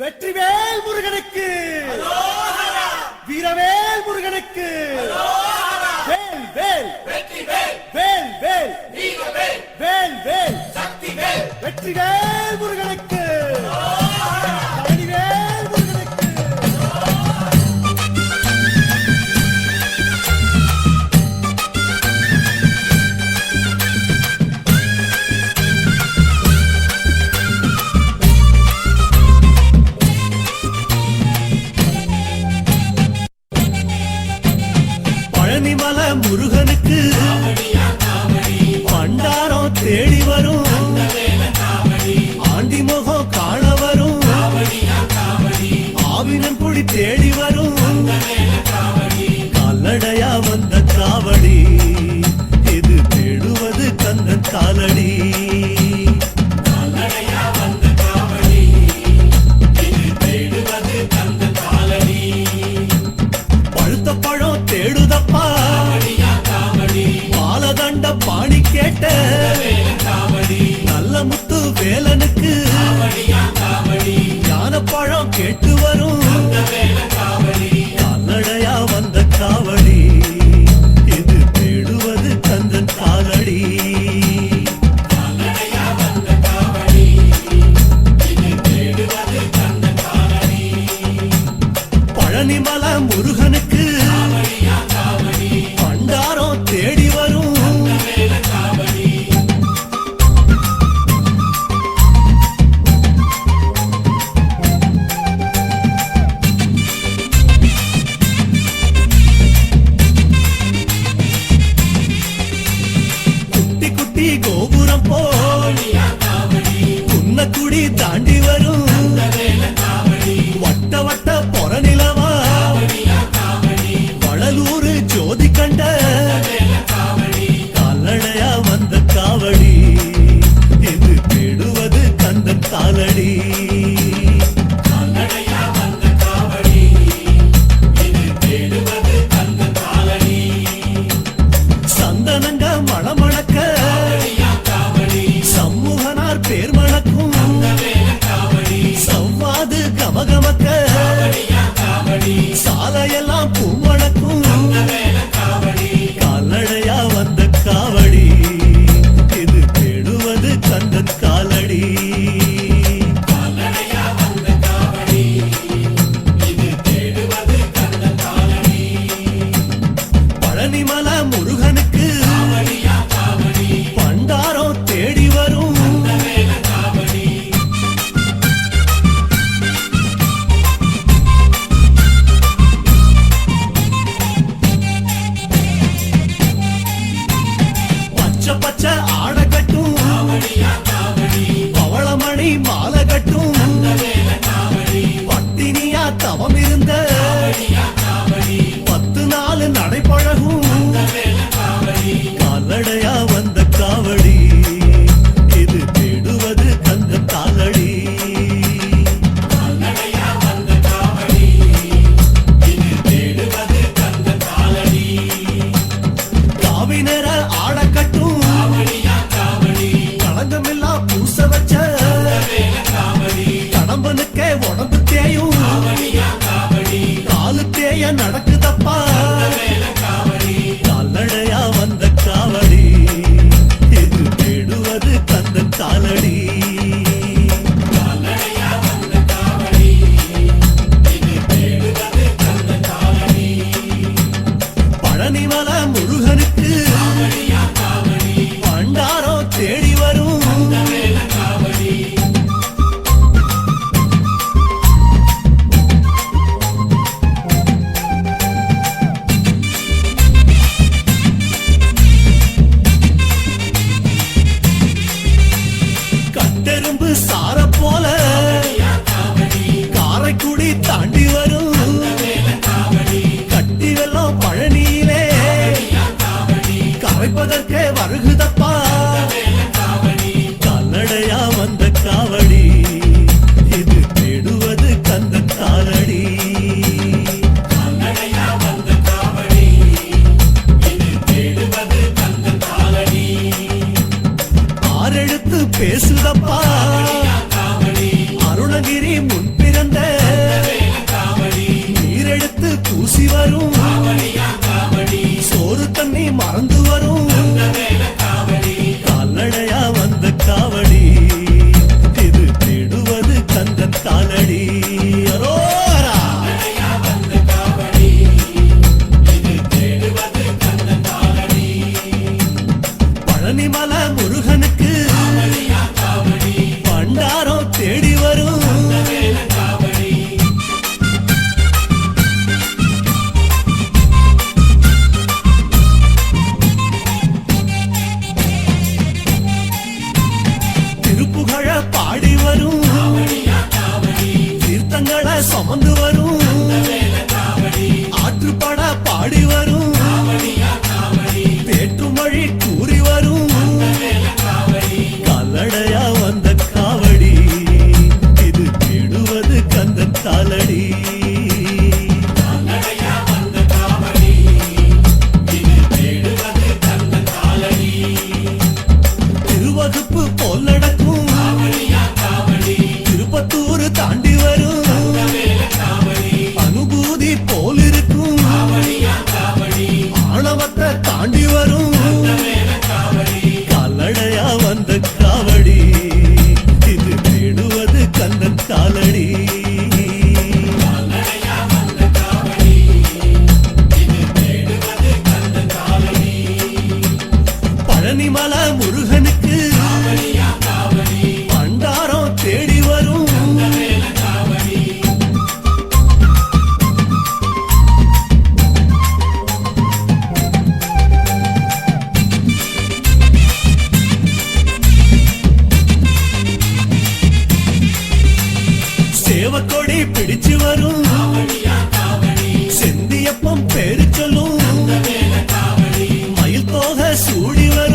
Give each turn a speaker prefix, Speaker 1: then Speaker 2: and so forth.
Speaker 1: வெற்றிவேல் முருகனுக்கு. வீரவேல் முருகனுக்கு. வேல் வேல். வெற்றி வேல் வேல். வேல் வேல் வேல். சக்தி வேல் வெற்றிவேல் முருகனுக்கு. பாடி கேட்ட கவகமக்க அழுகுதப்பா கால்நடையா வந்த காவடி. இது தேடுவது கந்த காலடி. ஆறெழுத்து பேசுதப்பா. முன் பிறந்த நீரெடுத்து பூசி வரும். சோறு தண்ணி மறந்து I'm Aman duvarı సూడివ